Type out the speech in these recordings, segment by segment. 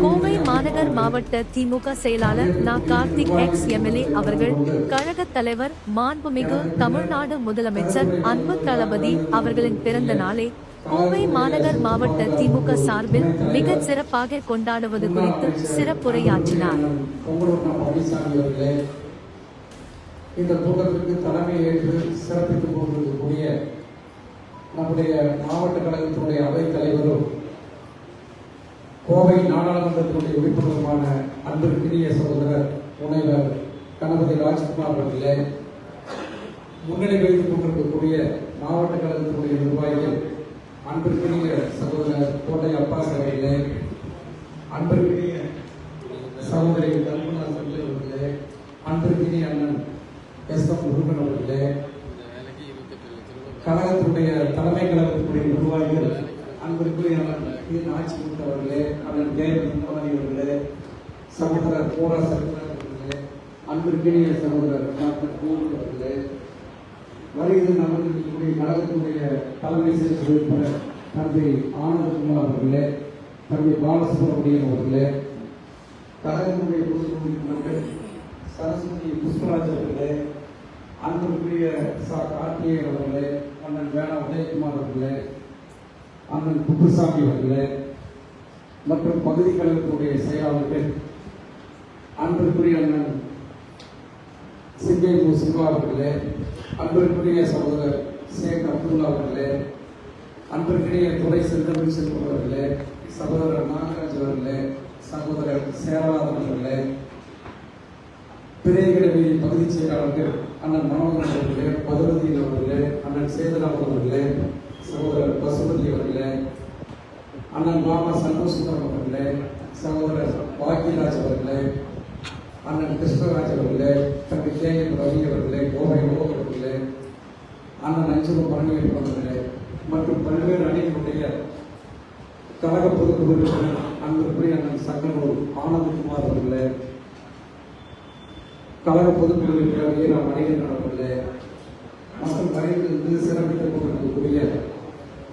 கோவை மாநகர் மாவட்ட திமுக செயலாளர் நா. கார்த்திக் எக்ஸ் எம்எல்ஏ அவர்கள் கழக தலைவர் மாண்புமிகு தமிழ்நாடு முதலமைச்சர் அன்பு தளபதி அவர்களின் பிறந்த நாளை கோவை மாநகர் மாவட்ட திமுக சார்பில் மிகச் சிறப்பாக கொண்டாடுவது குறித்து சிறப்புரையாற்றினார். இந்த கூட்டத்திற்கு தலைமை ஏற்று சிறப்பித்துக் கொண்டிருக்கக்கூடிய நம்முடைய மாவட்ட கழகத்தினுடைய அவைத் தலைவரும் கோவை நாடாளுமன்றத்தினுடைய உறுப்பினருமான அன்பிற்கினிய சகோதரர் முனைவர் கணபதி ராஜ்குமார் அவர்களே முன்னிலை வைத்துக் கொண்டிருக்கக்கூடிய மாவட்ட கழகத்தினுடைய நிர்வாகிகள் அன்பிற்கினிய சகோதரர் கோட்டை அப்பாஸ் அவர்களே அன்பிற்கினிய சகோதரி கல்பனா சஞ்சய் அவர்களே அன்பிற்கினிய அண்ணன் எஸ் எம் முருகன் அவர்களே கழகத்தினுடைய தலைமை கழகத்தினுடைய நிர்வாகிகள் அன்பிற்குரிய ஆட்சி பி நாச்சிமுத்து அவர்களே அண்ணன் சகோதரர் போரா சத்யராஜ் அன்பிற்கினிய சகோதரர் டாக்டர் கோவில் அவர்களே வருகிறது நமக்கு இருக்கக்கூடிய கழகத்துடைய தலைமை செயல் உறுப்பினர் தந்தை ஆனந்தகுமார் அவர்களே தந்தை பாலசுப்ரமணியம் அவர்களே கழகத்துடைய பொது உறுப்பினர்கள் சரஸ்வதி புஷ்பராஜ் அவர்களே அன்பிற்குரிய சா கார்த்திகேயன் அவர்களே அண்ணன் வேணா உதயகுமார் அவர்களே அண்ணன் குப்புசாமி அவர்களே மற்றும் பகுதி கழகத்துடைய செயலாளர்கள் அன்பிற்குரிய அண்ணன் சிங்கை மு சிவா அவர்களே அன்பிற்குரிய சகோதரர் ஷேக் அப்துல்லா அவர்களே அன்பிற்குரிய துறை செல்வன் செல்வம் அவர்களே சகோதரர் நாகராஜ் அவர்களே சகோதரர் சேரலாதன் அவர்களே பிறைகிழமை பகுதி செயலாளர்கள் அண்ணன் மனோகரன் அவர்களே பதுபதி அவர்களே அண்ணன் சேதுராம் அவர்களே சகோதரர் பசுபதி அவர்களே அண்ணன் மாமா சந்தோஷ்குமார் அவர்களே சகோதரர் பாக்யராஜ் அவர்களே அண்ணன் கிருஷ்ணராஜ் அவர்களே தம்பி கே எம் ரவி அவர்களே கோவை ஓ அவர்களே அண்ணன் அஞ்சுரம் பழனியப்பன் அவர்களே மற்றும் பல்வேறு அணிகளுடைய கழக பொறுப்பு உறுப்பினர் அன்பிற்குரிய அண்ணன் சங்கனூர் ஆனந்தகுமார் அவர்களே கழக பொதுக்குழு உறுப்பினர் ஈரா மணிகண்டன் அவர்களே மற்றும் வரையிலிருந்து சிறப்பித்துக் கொண்டிருக்கக்கூடிய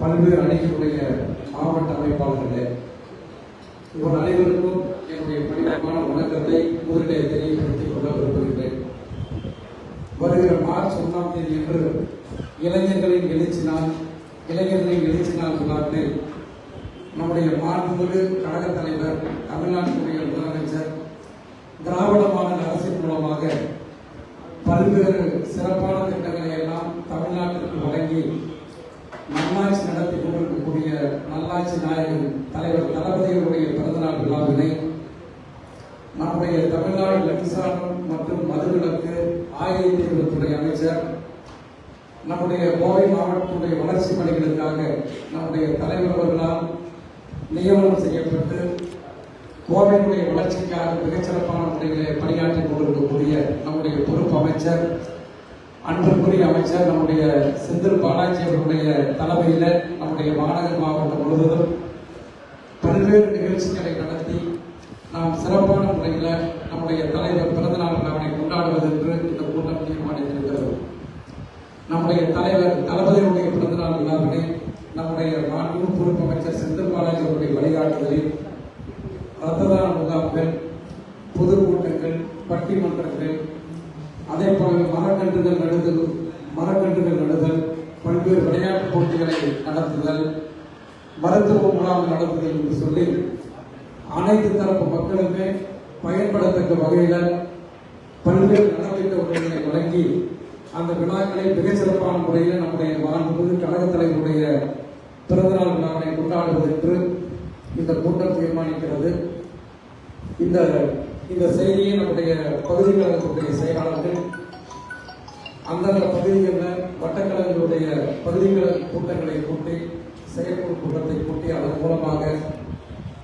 பல்வேறு அணிகளுடைய மாவட்ட அமைப்பாளர்களே இவர் அனைவருக்கும் என்னுடைய பணிவான வணக்கத்தை முதலிலே தெரியப்படுத்திக் கொள்ள விரும்புகின்றேன். வருகிற மார்ச் ஒன்றாம் தேதி என்று இளைஞர்களின் எழுச்சி நாள் இளைஞர்களின் எழுச்சி நாள் விழாவில் நம்முடைய மாண்புமிகு கழக தலைவர் தமிழ்நாட்டினுடைய முதலமைச்சர் திராவிட மாநில அரசின் மூலமாக பல்வேறு சிறப்பான திட்டங்களை எல்லாம் தமிழ்நாட்டிற்கு வழங்கி நல்லாட்சி நல்லாட்சி நாயகன் தலைவர் தளபதியுடைய பிறந்தநாள் விழாவினை நம்முடைய தமிழ்நாடு மின்சாரம் மற்றும் மதுவிலக்கு ஆயுதத்துறை அமைச்சர் நம்முடைய கோவை மாவட்டத்துடைய வளர்ச்சி பணிகளுக்காக நம்முடைய தலைவர் அவர்களால் நியமனம் செய்யப்பட்டு கோவையினுடைய வளர்ச்சிக்காக மிகச்சிறப்பான முறையிலே பணியாற்றிக் கொண்டிருக்கக்கூடிய நம்முடைய பொறுப்பு அமைச்சர் அன்பிற்குரிய அமைச்சர் நம்முடைய செந்தில் பாலாஜி அவர்களுடைய தலைமையில் நம்முடைய மாநகர் மாவட்டம் முழுவதும் பல்வேறு நிகழ்ச்சிகளை நடத்தி நாம் சிறப்பான முறையில் நம்முடைய தலைவர் பிறந்தநாள் விழாவினை கொண்டாடுவது என்று இந்த கூட்டம் தீர்மானித்திருக்கிறது நம்முடைய தலைவர் தளபதியுடைய பிறந்தநாள் விழாவினை நம்முடைய மாண்பு பொறுப்பு அமைச்சர் செந்தில் பாலாஜி அவருடைய வழிகாட்டுதலில் ரத்த தான முகாம்கள் பொதுக்கூட்டங்கள் பட்டிமன்றங்கள் அதே போல மரக்கன்றுகள் நடுதல் மரக்கன்றுகள் நடுதல் பல்வேறு விளையாட்டுப் போட்டிகளை நடத்துதல் மருத்துவ முகாம் நடத்துதல் என்று சொல்லி அனைத்து தரப்பு மக்களுமே பயன்படத்தக்க வகையில் பல்வேறு நலத்திட்ட உதவிகளை வழங்கி அந்த விழாக்களை மிகச்சிறப்பான முறையில் நம்முடைய மாண்புமிகு கழகத் தலைவருடைய பிறந்தநாள் விழாவினை கொண்டாடுவது இந்த கூட்டம் தீர்மானிக்கிறது. இந்த இந்த செய்தியை நம்முடைய பகுதி கழகத்துடைய செயலாளர்கள் அந்தந்த பகுதிகளில் வட்டக்கழகங்களுடைய பகுதிகள கூட்டங்களை கூட்டி செயற்குழு கூட்டத்தை கூட்டி அதன் மூலமாக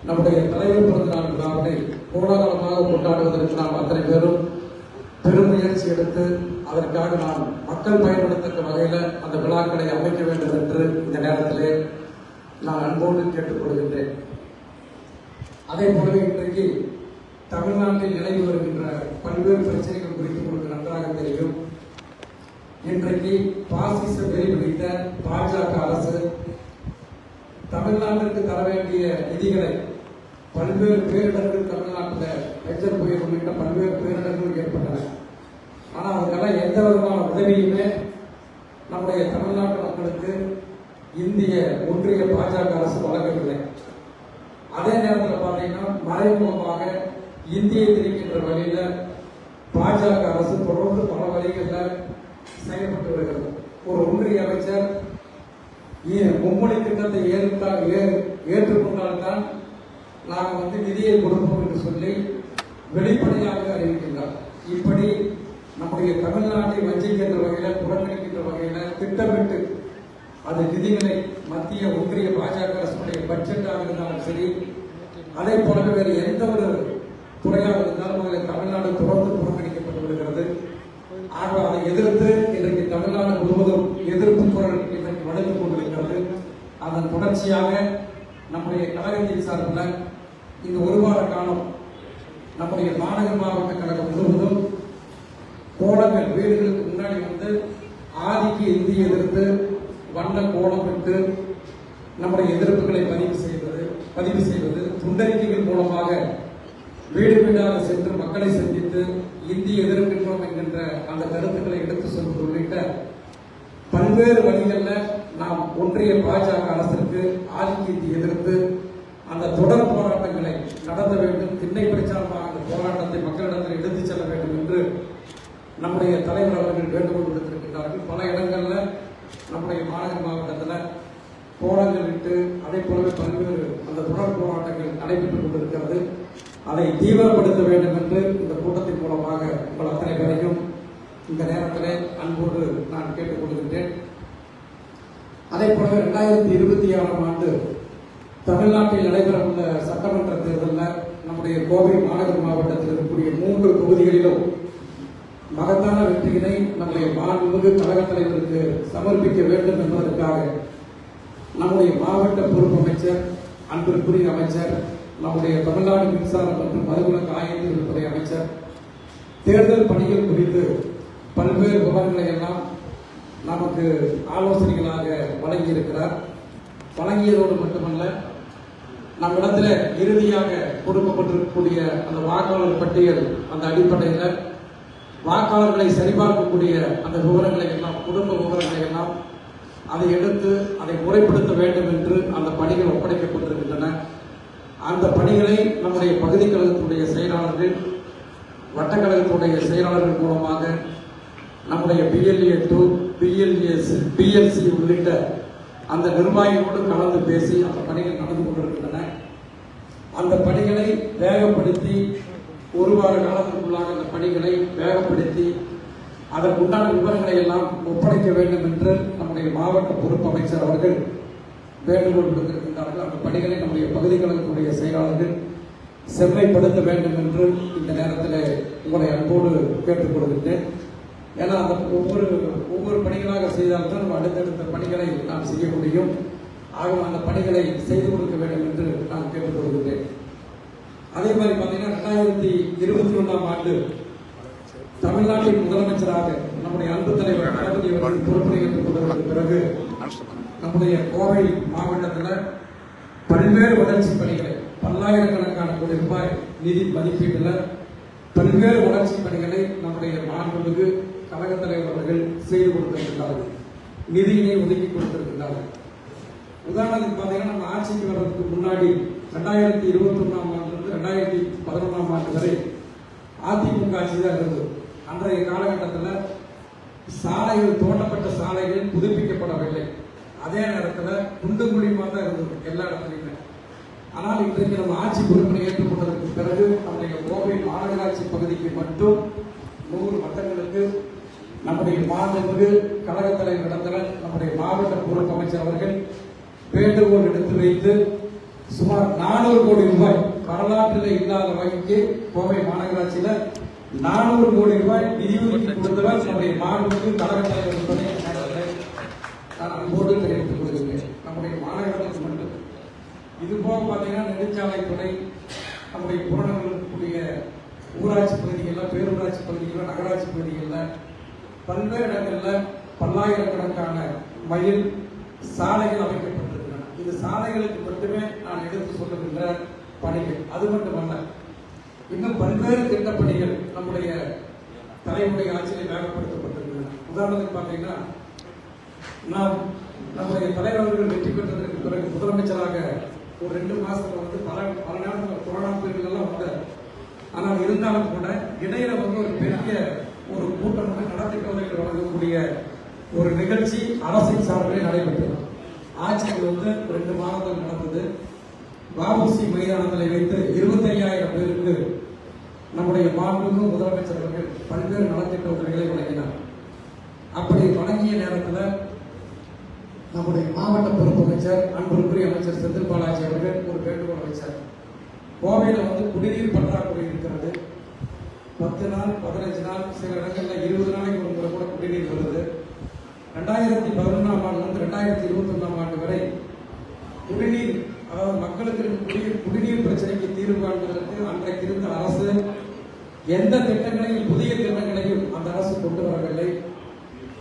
நம்முடைய தலைவர் பிறந்த நாள் விழாவினை கோலாகலமாக கொண்டாடுவதற்கு நாம் அத்தனை பேரும் பெருமுயற்சி எடுத்து அதற்காக நாம் மக்கள் பயன்படுத்தக்க வகையில் அந்த விழாக்களை அமைக்க வேண்டும் என்று இந்த நேரத்திலே நான் அன்போடு கேட்டுக்கொள்கின்றேன். அதே போலவே இன்றைக்கு தமிழ்நாட்டில் நிலவி வருகின்ற பல்வேறு பிரச்சனைகள் குறித்து உங்களுக்கு நன்றாக தெரியும். இன்றைக்கு பாசிச வெறி பிடித்த பாஜக அரசு தமிழ்நாட்டிற்கு தர வேண்டிய நிதிகளை பல்வேறு பேரிடர்கள் தமிழ்நாட்டில் எச்சல் புயல் உள்ளிட்ட பல்வேறு பேரிடர்கள் ஏற்பட்டன. ஆனால் அதுக்கெல்லாம் எந்த விதமான உதவியுமே நம்முடைய தமிழ்நாட்டு மக்களுக்கு இந்திய ஒன்றிய பாஜக அரசு வழங்கவில்லை. அதே நேரத்தில் பார்த்தீங்கன்னா மறைமுகமாக இந்தியை திரிக்கின்ற வழியில் பாஜக அரசு தொடர்ந்து பல வழிகளில் செயல்பட்டு வருகிறது. ஒரு ஒன்றிய அமைச்சர் மும்மொழி திட்டத்தை ஏற்றால் ஏ- ஏற்றுக்கொண்டால்தான் நாங்கள் வந்து நிதியை கொடுப்போம் என்று சொல்லி வெளிப்படையாக அறிவிக்கின்றார். இப்படி நம்முடைய தமிழ்நாட்டை வஞ்சிக்கின்ற வகையில் புறக்கணிக்கின்ற வகையில் திட்டமிட்டு அது நிதிகளை மத்திய ஒன்றிய பாஜக அரசுடைய பட்ஜெட்டாக இருந்தாலும் சரி அதே போலவே வேறு எந்த ஒரு துறையாக இருந்தாலும் அதில் தமிழ்நாடு தொடர்ந்து புறக்கணிக்கப்பட்டு வருகிறது. ஆக அதை எதிர்த்து இன்றைக்கு தமிழ்நாடு முழுவதும் எதிர்ப்பு குரல் இன்றைக்கு வளர்ந்து கொண்டிருக்கிறது. அதன் தொடர்ச்சியாக நம்முடைய கழகத்தின் சார்பில் இந்த ஒரு வார காலம் நம்முடைய மாநகர் மாவட்ட கழகம் முழுவதும் கோலங்கள் வீடுகளுக்கு முன்னாடி வந்து ஆதிக்கு இந்திய எதிர்த்து வண்ண கோலமிட்டு நம்முடைய எதிர்ப்புகளை பதிவு செய்வது பதிவு செய்வது துண்டறிக்கைகள் மூலமாக வீடு வீடாக சென்று மக்களை சந்தித்து இந்திய எதிர்க்கின்றோம் என்கின்ற அந்த கருத்துக்களை எடுத்து சொல்வது உள்ளிட்ட பல்வேறு வழிகளில் நாம் ஒன்றிய பாஜக அரசிற்கு ஆதிக்கத்தை எதிர்த்து அந்த தொடர் போராட்டங்களை நடத்த வேண்டும் திண்ணை பிரச்சாரமாக அந்த போராட்டத்தை மக்களிடத்தில் எடுத்துச் செல்ல வேண்டும் என்று நம்முடைய தலைவர் அவர்கள் வேண்டுகோள் விடுத்திருக்கின்றார்கள். பல இடங்களில் நம்முடைய மாநகர மாவட்டத்தில் கோலங்கள் இட்டு அதே போலவே பல்வேறு அந்த தொடர் போராட்டங்கள் நடைபெற்றுக் கொண்டிருக்கிறது. அதை தீவிரப்படுத்த வேண்டும் என்று இந்த கூட்டத்தின் மூலமாக உங்கள் அத்தனை பேரையும் இந்த நேரத்தில் அன்போடு நான் கேட்டுக்கொள்கின்றேன் அதே போலவே ரெண்டாயிரத்தி இருபத்தி ஆறாம் ஆண்டு தமிழ்நாட்டில் நடைபெறவுள்ள சட்டமன்ற தேர்தலில் நம்முடைய கோவை மாநகர் மாவட்டத்தில் இருக்கக்கூடிய மூன்று தொகுதிகளிலும் மகத்தான வெற்றியினை நம்முடைய மாண்புமிகு கழகத் தலைவருக்கு சமர்ப்பிக்க வேண்டும் என்பதற்காக நம்முடைய மாவட்ட பொறுப்பு அமைச்சர் அன்பிற்குரிய அமைச்சர் நம்முடைய தமிழ்நாடு மின்சாரம் மற்றும் மறுகுல காய்கறி அமைச்சர் தேர்தல் பணிகள் குறித்து பல்வேறு விவரங்களை எல்லாம் நமக்கு ஆலோசனைகளாக வழங்கி இருக்கிறார் வழங்கியதோடு மட்டுமல்ல நம்மிடத்தில் இறுதியாக கொடுக்கப்பட்டிருக்கக்கூடிய அந்த வாக்காளர் பட்டியல் அந்த அடிப்படையில் வாக்காளர்களை சரிபார்க்கக்கூடிய அந்த விவரங்களை எல்லாம் குடும்ப விவரங்களை எல்லாம் அதை எடுத்து அதை முறைப்படுத்த வேண்டும் என்று அந்த பணிகள் ஒப்படைக்கப்பட்டிருக்கின்றன. அந்த பணிகளை நம்முடைய பகுதி கழகத்துடைய செயலாளர்கள் வட்டக்கழகத்துடைய செயலாளர்கள் மூலமாக நம்முடைய பிஎல்ஏ டூ பிஎல்ஏ பிஎல்சி உள்ளிட்ட அந்த நிர்வாகிகளோடு கலந்து பேசி அந்த பணிகள் நடந்து கொண்டிருக்கின்றன. அந்த பணிகளை வேகப்படுத்தி ஒரு வார காலத்திற்குள்ளாக அந்த பணிகளை வேகப்படுத்தி அதற்குண்டான விவரங்களை எல்லாம் ஒப்படைக்க வேண்டும் என்று நம்முடைய மாவட்ட பொறுப்பு அமைச்சர் அவர்கள் வேண்டுகோள் விடுத்திருக்கின்றார்கள். அந்த பணிகளை நம்முடைய பகுதி கழகத்துடைய செயலாளர்கள் செம்மைப்படுத்த வேண்டும் என்று இந்த நேரத்தில் உங்களை அன்போடு கேட்டுக்கொள்கின்றேன். ஏன்னா அந்த ஒவ்வொரு ஒவ்வொரு பணிகளாக செய்தால்தான் நம்ம அடுத்தடுத்த பணிகளை நாம் செய்ய முடியும். ஆகவே அந்த பணிகளை செய்து கொடுக்க வேண்டும் என்று நான் கேட்டுக்கொள்கின்றேன். அதே மாதிரி பார்த்தீங்கன்னா ரெண்டாயிரத்தி இருபத்தி ஒன்றாம் ஆண்டு தமிழ்நாட்டின் முதலமைச்சராக நம்முடைய அன்பு தலைவர் தளபதி அவர்கள் பொறுப்பை பிறகு நம்முடைய கோவை மாவட்டத்தில் பல்வேறு வளர்ச்சி பணிகளை பல்லாயிரக்கணக்கான கோடி ரூபாய் நிதி மதிப்பீட்டில் பல்வேறு வளர்ச்சி பணிகளை நம்முடைய மாண்புமிகு கழக தலைவர் அவர்கள் செய்து கொடுத்திருக்கிறார்கள். நிதியினை ஒதுக்கி கொடுத்திருக்கிறார்கள். உதாரணத்துக்கு பார்த்தீங்கன்னா நம்ம ஆட்சிக்கு வர்றதுக்கு முன்னாடி ரெண்டாயிரத்தி இருபத்தி ஒன்றாம் ஆண்டுலேருந்து ரெண்டாயிரத்தி பதினொன்றாம் ஆண்டு வரை அதிமுக ஆட்சி தான் இருந்தது. அன்றைய காலகட்டத்தில் சாலைகள் தோண்டப்பட்ட சாலைகள் புதுப்பிக்கப்படவில்லை. அதே நேரத்தில் குண்டு குழியுமா தான் இருந்தது எல்லா இடத்துலையுமே. ஆனால் இன்றைக்கு நம்ம ஆட்சி பொறுப்பினை ஏற்றுக்கொண்டதற்கு பிறகு நம்முடைய கோவை மாநகராட்சி பகுதிக்கு மட்டும் நூறு வட்டங்களுக்கு நம்முடைய மாண்புமிகு கழக தலைவர் இடத்துல நம்முடைய மாவட்ட பொறுப்பு அமைச்சர் அவர்கள் வேண்டுகோள் எடுத்து வைத்து சுமார் நானூறு கோடி ரூபாய் வரலாற்றில் இல்லாத வகைக்கு கோவை மாநகராட்சியில் நானூறு கோடி ரூபாய் நிதி ஒதுக்கி கொடுத்தவர் நம்முடைய மாண்புமிகு கழக தலைவர் என்பதை நான் அன்போடு தெரிவித்துக் கொள்கிறேன். நம்முடைய மாநகராட்சி மட்டும். இது போக பார்த்தீங்கன்னா நெடுஞ்சாலைத்துறை நம்முடைய புறநகரில் இருக்கக்கூடிய ஊராட்சி பகுதிகளில் பேரூராட்சி பகுதிகளில் நகராட்சி பகுதிகளில் பல்வேறு இடங்களில் பல்லாயிரக்கணக்கான மயில் சாலைகள் அமைக்கப்பட்டிருக்கின்றன. இது சாலைகளுக்கு மட்டுமே நான் எடுத்து சொல்லுகின்ற பணிகள். அது மட்டுமல்ல இன்னும் பல்வேறு திட்டப்பணிகள் நம்முடைய தலைமுறை ஆட்சியில் வேகப்படுத்தப்பட்டிருக்கின்றன உதாரணத்துக்கு பார்த்தீங்கன்னா நாம் நம்முடைய தலைவர்கள் வெற்றி பெற்றதற்கு பிறகு முதலமைச்சராக ஒரு ரெண்டு மாசத்துல வந்து பல பல நேரத்தில் கொரோனா பீரியட்ல எல்லாம் வந்தார். ஆனால் இருந்தாலும் கூட இடையில வந்து ஒரு பெரிய ஒரு கூட்டம் வந்து வழங்கக்கூடிய ஒரு நிகழ்ச்சி அரசின் சார்பிலே நடைபெற்றது. ஆட்சியில் வந்து ரெண்டு மாதங்கள் நடந்தது. வாபுசி மைதானத்தில் வைத்து இருபத்தையாயிரம் பேருக்கு நம்முடைய மாண்புமிகு முதலமைச்சர் அவர்கள் பல்வேறு நலத்திட்ட உதவிகளை வழங்கினார். அப்படி வழங்கிய நேரத்தில் நம்முடைய மாவட்ட பொறுப்பு அமைச்சர் அன்புக்குரிய அமைச்சர் செந்தில் பாலாஜி அவர்கள் ஒரு வேண்டுகோள் அமைச்சர் கோவையில் வந்து குடிநீர் பற்றாக்குறை இருக்கிறது. பத்து நாள் பதினஞ்சு நாள் சில இடங்களில் இருபது நாளைக்கு ஒரு முறை கூட குடிநீர் வருது. ரெண்டாயிரத்தி பதினொன்றாம் ஆண்டுலேருந்து ரெண்டாயிரத்தி இருபத்தி ஒன்றாம் ஆண்டு வரை குடிநீர் அதாவது மக்களுக்கு குடிநீர் குடிநீர் பிரச்சனைக்கு தீர்வு காண்பதற்கு அன்றைக்கு இருந்த அரசு எந்த திட்டங்களையும் புதிய திட்டங்களையும் அந்த அரசு கொண்டு வரவில்லை.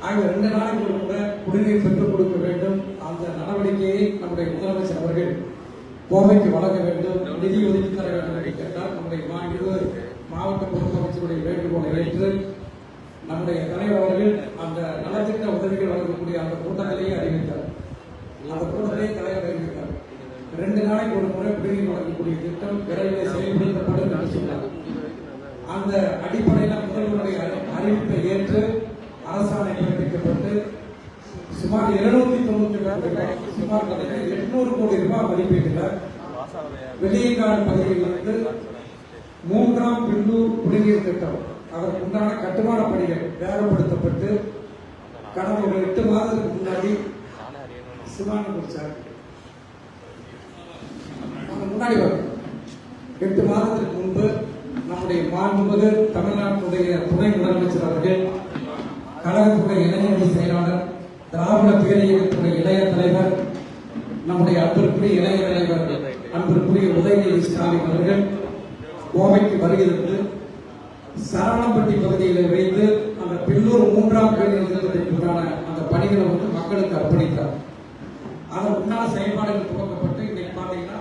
ஆக ரெண்டு நாளைக்கு கூட குடிநீர் பெற்றுக் கொடுக்க வேண்டும். அந்த நடவடிக்கையை நம்முடைய முதலமைச்சர் அவர்கள் கோவைக்கு வழங்க வேண்டும். நிதி ஒதுக்கி தர வேண்டும் என்று கேட்டால் நம்முடைய மாநில மாவட்ட பொறுப்பு அமைச்சருடைய வேண்டுகோளை ஏற்று நம்முடைய தலைவர் அவர்கள் அந்த நலத்திட்ட உதவிகள் வழங்கக்கூடிய அந்த கூட்டத்திலேயே அறிவித்தார். அந்த கூட்டத்திலேயே தலைவர் அறிவித்தார். ரெண்டு நாளைக்கு ஒரு முறை குடிநீர் வழங்கக்கூடிய திட்டம் விரைவில் செயல்படுத்தப்படும் என்று சொன்னார். அந்த அடிப்படையில் முதல்வருடைய அறிவிப்பை ஏற்று அரசாணை பிறப்பிக்கப்பட்டு சுமார் இருநூத்தி தொண்ணூத்தி ரெண்டு ரூபாய், சுமார் எட்நூறு கோடி ரூபாய் மதிப்பீட்டில் வெளியங்காடு பகுதியிலிருந்து மூன்றாம் பில்லூர் குடிநீர் திட்டம். அதற்கு உண்டான கட்டுமான பணிகள் வேகப்படுத்தப்பட்டு கடந்த ஒரு எட்டு மாதத்துக்கு முன்னாடி சிவான குடிச்சார். முன்னாடி வரும் எட்டு மாதத்திற்கு முன்பு நம்முடைய மாண்புமிகு தமிழ்நாட்டுடைய துணை முதலமைச்சர் அவர்கள் கழகத்துடைய இளைஞரணி செயலாளர் திராவிட பேரியக்கத்துடைய இளைய தலைவர் நம்முடைய அன்பிற்குரிய இளைய தலைவர் அன்பிற்குரிய உதயநிதி ஸ்டாலின் அவர்கள் கோவைக்கு வருகிறது சரவணப்பட்டி பகுதியில் வைத்து அந்த பில்லூர் மூன்றாம் பேரில் அந்த பணிகளை வந்து மக்களுக்கு அர்ப்பணித்தார். அதன் உண்டான செயல்பாடுகள் துவக்கப்பட்டு இன்னைக்கு பார்த்தீங்கன்னா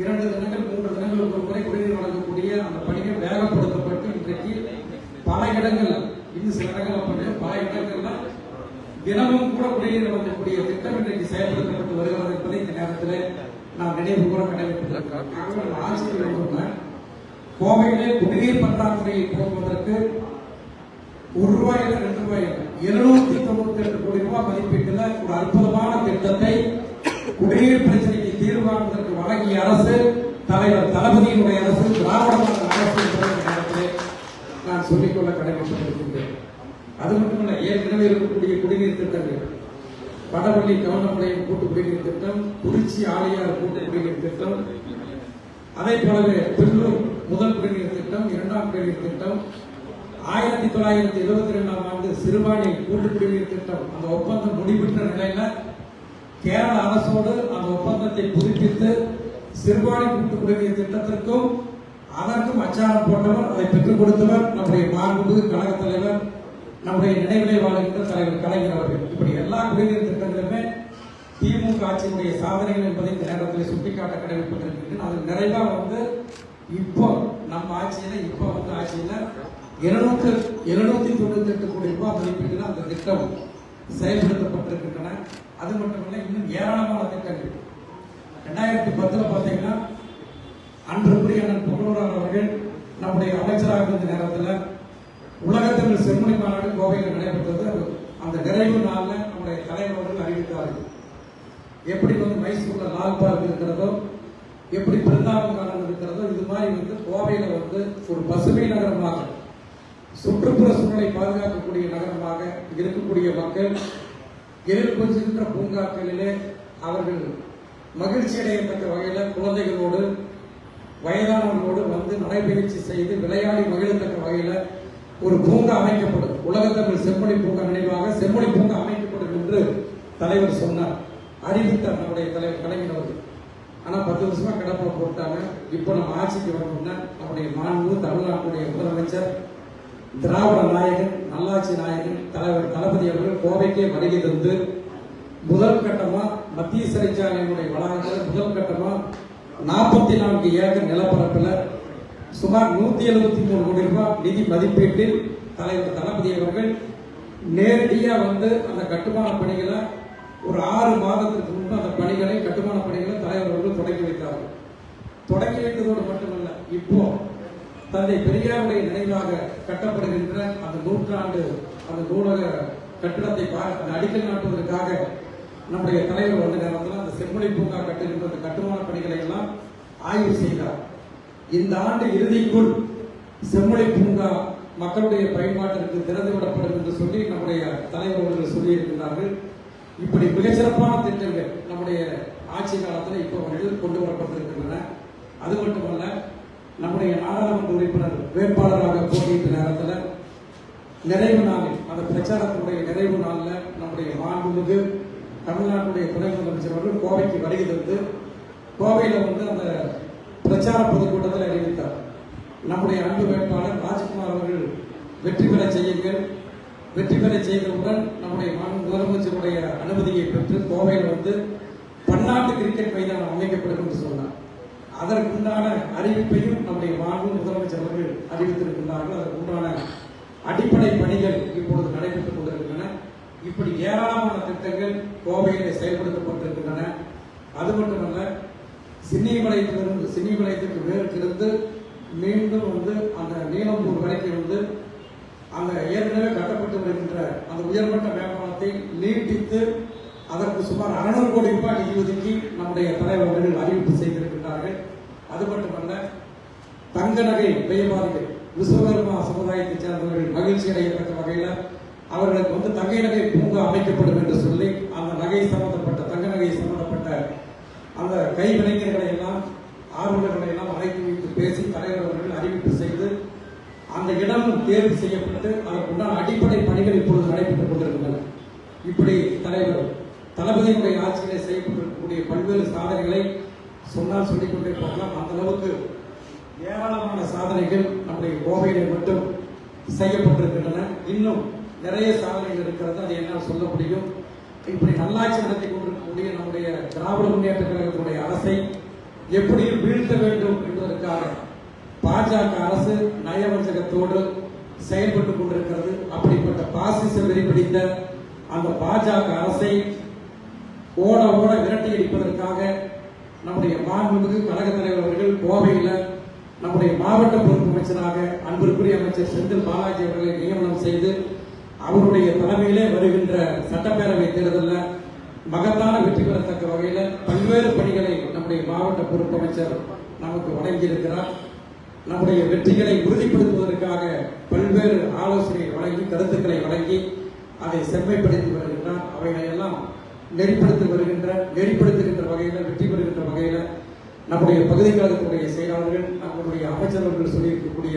இரண்டு தினங்கள் மூன்று தினங்களுக்கு ஒரு முறை குடிநீர் வழங்கக்கூடிய அந்த பணிகள் வேகப்படுத்தப்பட்டு இன்றைக்கு பல இடங்கள் இன்னும் சில இடங்கள் பண்ணி பல இடங்கள்ல தினமும் கூட குடிநீர் வழங்கக்கூடிய திட்டம் இன்றைக்கு செயல்படுத்தப்பட்டு வருகிறது என்பதை இந்த நேரத்தில் நான் நினைவு கூற கடமைப்பட்டிருக்கிறேன் ஆசிரியர் இருந்தோம்னா கோவையிலே குடிநீர் பற்றாக்குறையை போக்குவதற்கு ஒரு ரூபாய் இல்லை ரெண்டு ரூபாய் இல்ல தொண்ணூத்தி ரெண்டு கோடி ரூபாய் மதிப்பீட்டுல ஒரு அற்புதமான திட்டத்தை குடிநீர் பிரச்சனைக்கு தீர்வு காண்பதற்கு வழங்கிய அரசு தலைவர் தளபதியினுடைய அரசு திராவிட அரசு நேரத்திலே நான் சொல்லிக்கொள்ள கடமைப்பட்டிருக்கின்றேன். அது மட்டுமல்ல ஏற்கனவே இருக்கக்கூடிய குடிநீர் திட்டங்கள் வடவள்ளி கவனமுடையும் கூட்டு குடிநீர் திட்டம் குறிச்சி ஆலையார் கூட்டு குடிநீர் திட்டம் அதே போலவே பில்லூர் முதல் குடிநீர் திட்டம் இரண்டாம் குடிநீர் திட்டம். ஆயிரத்தி தொள்ளாயிரத்தி எழுபத்தி ரெண்டாம் ஆண்டு சிறுபாணி கூட்டு குடிநீர் திட்டம். அந்த ஒப்பந்தம் முடிவுற்ற நிலையில கேரள அரசோடு அந்த ஒப்பந்தத்தை புதுப்பித்து சிறுபாணி கூட்டு குடிநீர் திட்டத்திற்கும் அதற்கும் அச்சாரம் போட்டவர் அதை பெற்றுக் கொடுத்தவர் நம்முடைய மாண்புமிகு கழக தலைவர் நம்முடைய நினைவிலே வாழ்கின்ற தலைவர் கலைஞர் அவர்கள். இப்படி எல்லா குடிநீர் திட்டங்களுமே திமுக ஆட்சியினுடைய சாதனைகள் என்பதை இந்த நேரத்தில் சுட்டிக்காட்ட கடமைப்பட்டிருக்கின்றன. அது நிறைவாக வந்து இப்போ நம்ம ஆட்சியில இப்போ வந்து ஆட்சியில இருநூத்தி எழுநூத்தி தொண்ணூத்தி எட்டு கோடி ரூபாய் மதிப்பீட்டில் அந்த திட்டம் செயல்படுத்தப்பட்டிருக்கின்றன. அது மட்டுமல்ல இன்னும் ஏராளமான திட்டங்கள் ரெண்டாயிரத்தி பத்துல பார்த்தீங்கன்னா அன்றுக்குரிய அண்ணன் பொன்னூரார் அவர்கள் நம்முடைய அமைச்சராக இருந்த நேரத்தில் உலகத்தில் செம்மொழி மாநாடு கோவையில் நடைபெற்றது. அந்த நிறைவு நாளில் நம்முடைய தலைவர்கள் அறிவித்தார்கள் எப்படி வந்து மைசூர்ல லால் பார்க் இருக்கிறதோ எப்படி பிருந்தாவன் கார்டன் இருக்கிறதோ இது மாதிரி வந்து கோவையில வந்து ஒரு பசுமை நகரமாக சுற்றுப்புற சூழலை பாதுகாக்கக்கூடிய நகரமாக இருக்கக்கூடிய மக்கள் எழில் கொஞ்சிருக்கிற பூங்காக்களிலே அவர்கள் மகிழ்ச்சி அடையத்தக்க வகையில குழந்தைகளோடு வயதானவர்களோடு வந்து நடைபயிற்சி செய்து விளையாடி மகிழத்தக்க வகையில ஒரு பூங்கா அமைக்கப்படும். உலகத்தமிழ் செம்மொழி பூங்கா நினைவாக செம்மொழி பூங்கா அமைக்கப்படும் என்று தலைவர் சொன்னார். அறிவித்தார் நம்முடைய தலைவர். ஆனால் ஆனா பத்து வருஷமா கிடப்பில் போட்டாங்க. இப்போ நம்ம ஆட்சிக்கு வரணும்னா நம்முடைய மாண்பு தமிழ்நாட்டுடைய முதலமைச்சர் திராவிட நாயகன் நல்லாட்சி நாயகன் தலைவர் தளபதி அவர்கள் கோவைக்கே வருகை தந்து முதல் கட்டமா மத்திய சிறைச்சாலையினுடைய வளாகத்தில் முதல் கட்டமா நாற்பத்தி நான்கு ஏக்கர் நிலப்பரப்பில் சுமார் நூத்தி எழுபத்தி மூணு கோடி ரூபாய் நிதி மதிப்பீட்டில் தலைவர் தளபதி அவர்கள் நேரடியாக வந்து அந்த கட்டுமான பணிகளை ஒரு ஆறு மாதத்துக்கு முன்பு அந்த பணிகளை கட்டுமான பணிகளை தலைவர் அவர்கள் தொடங்கி வைத்தார்கள். தொடங்கி வைத்ததோடு மட்டுமல்ல இப்போ தந்தை பெரியாருடைய நினைவாக கட்டப்படுகின்ற அந்த நூற்றாண்டு அந்த நூலக கட்டிடத்தை அந்த அடிக்கல் நாட்டுவதற்காக நம்முடைய தலைவர் வந்த நேரத்தில் அந்த செம்மொழி பூங்கா கட்டுகின்ற அந்த கட்டுமான பணிகளை எல்லாம் ஆய்வு செய்தார். இந்த ஆண்டு இறுதிக்குள் செம்மொழி பூங்கா மக்களுடைய பயன்பாட்டிற்கு திறந்து விடப்படும் என்று சொல்லி நம்முடைய தலைவர் அவர்கள் சொல்லியிருக்கிறார்கள். இப்படி மிகச்சிறப்பான திட்டங்கள் நம்முடைய ஆட்சி காலத்தில் இப்போ வந்து கொண்டு வரப்பட்டிருக்கின்றன. அது மட்டுமல்ல நம்முடைய நாடாளுமன்ற உறுப்பினர் வேட்பாளராக போட்டியிட்ட நேரத்தில் நிறைவு நாளில் அந்த பிரச்சாரத்தினுடைய நிறைவு நாளில் நம்முடைய மாண்புமிகு தமிழ்நாட்டுடைய துணை முதலமைச்சர் அவர்கள் கோவைக்கு வருகை தந்து கோவையில் வந்து அந்த பிரச்சார பொதுக்கூட்டத்தில் அறிவித்தார். நம்முடைய அன்பு வேட்பாளர் ராஜ்குமார் அவர்கள் வெற்றி பெற செய்யுங்கள். வெற்றி பெற செய்தவுடன் நம்முடைய முதலமைச்சருடைய அனுமதியை பெற்று கோவையில் வந்து பன்னாட்டு கிரிக்கெட் மைதானம் அமைக்கப்படும் என்று சொன்னார். அதற்குண்டான அறிவிப்பையும் நம்முடைய மாண்பு முதலமைச்சர் அவர்கள் அறிவித்திருக்கின்றார்கள். அதற்குண்டான அடிப்படை பணிகள் இப்பொழுது நடைபெற்றுக் கொண்டிருக்கின்றன. இப்படி ஏராளமான திட்டங்கள் கோவையில் செயல்படுத்தப்பட்டிருக்கின்றன. அது மட்டுமல்ல சின்னிமலையத்திலிருந்து சின்னிமலையத்திற்கு வேறுக்கிருந்து மீண்டும் வந்து அந்த நீலம்பூர் வரைக்கும் வந்து அந்த ஏற்கனவே கட்டப்பட்டு வருகின்ற அந்த உயர்மட்ட மேம்பாலத்தை நீட்டித்து அதற்கு சுமார் அறுநூறு கோடி ரூபாய் நிதி ஒதுக்கி நம்முடைய தலைவர் அவர்கள் அறிவிப்பு செய்திருக்கின்றார்கள். அது மட்டுமல்ல தங்க நகை பெயர்வாதிகள் விஸ்வகர்மா சமுதாயத்தை சேர்ந்தவர்கள் மகிழ்ச்சி அடையத்தக்க வகையில் அவர்களுக்கு வந்து தங்கை நகை பூங்கா அமைக்கப்படும் என்று சொல்லி அந்த நகை சம்பந்தப்பட்ட தங்க நகை சம்பந்தப்பட்ட அந்த கைவினைஞர்களை எல்லாம் ஆர்வலர்களை எல்லாம் அழைத்து வைத்து பேசி தலைவர் அவர்கள் அறிவிப்பு அந்த இடம் தேர்வு செய்யப்பட்டு அதற்குண்டான அடிப்படை பணிகள் இப்பொழுது நடைபெற்றுக் கொண்டிருக்கின்றன. இப்படி தலைவர் தளபதியினுடைய ஆட்சியிலே செய்யப்பட்டிருக்கக்கூடிய பல்வேறு சாதனைகளை சொன்னால் சொல்லிக்கொண்டே போகலாம் அந்த அளவுக்கு ஏராளமான சாதனைகள் நம்முடைய கோவையிலே மட்டும் செய்யப்பட்டிருக்கின்றன. இன்னும் நிறைய சாதனைகள் இருக்கிறது. அதை என்னால் சொல்ல முடியும். இப்படி நல்லாட்சி நடத்தி கொண்டிருக்கக்கூடிய நம்முடைய திராவிட முன்னேற்ற கழகத்தினுடைய அரசை எப்படி வீழ்த்த வேண்டும் என்பதற்காக பாஜக அரசு நயவஞ்சகத்தோடு செயல்பட்டுக் கொண்டிருக்கிறது. அப்படிப்பட்ட பாசிச வெறி அந்த பாஜக அரசை ஓட ஓட விரட்டி அடிப்பதற்காக நம்முடைய மாண்புமிகு கழக தலைவர் அவர்கள் கோவையில் நம்முடைய மாவட்ட பொறுப்பு அமைச்சராக அன்பிற்குரிய அமைச்சர் செந்தில் பாலாஜி அவர்களை நியமனம் செய்து அவருடைய தலைமையிலே வருகின்ற சட்டப்பேரவை தேர்தலில் மகத்தான வெற்றி பெறத்தக்க வகையில் பல்வேறு பணிகளை நம்முடைய மாவட்ட பொறுப்பு அமைச்சர் நமக்கு வழங்கியிருக்கிறார். நம்முடைய வெற்றிகளை உறுதிப்படுத்துவதற்காக பல்வேறு ஆலோசனை வழங்கி கருத்துக்களை வழங்கி அதை செம்மைப்படுத்தி வருகின்றார். அவைகளையெல்லாம் நெறிப்படுத்தி வருகின்ற நெறிப்படுத்துகின்ற வகையில் வெற்றி பெறுகின்ற வகையில் நம்முடைய பகுதி கழகத்தினுடைய செயலாளர்கள் நம்மளுடைய அமைச்சர்கள் சொல்லியிருக்கக்கூடிய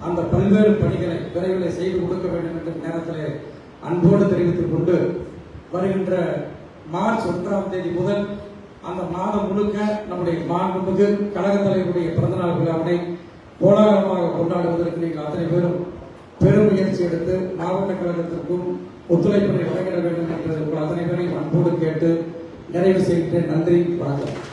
அந்த பல்வேறு பணிகளை விரைவில் செய்து கொடுக்க வேண்டும் என்ற நேரத்தில் அன்போடு தெரிவித்துக் கொண்டு வருகின்ற மார்ச் ஒன்றாம் தேதி முதல் அந்த மாதம் முழுக்க நம்முடைய மாண்புமிகு கழகத் தலைவருடைய பிறந்தநாள் விழாவினை கோலாகலமாக கொண்டாடுவதற்கு நீங்கள் அத்தனை பேரும் பெரும் முயற்சி எடுத்து மாவட்ட கழகத்திற்கும் ஒத்துழைப்பினை வழங்கிட வேண்டும் என்று உங்கள் அத்தனை பேரையும் அன்போடு கேட்டு நிறைவு செய்கின்றேன் நன்றி வணக்கம்.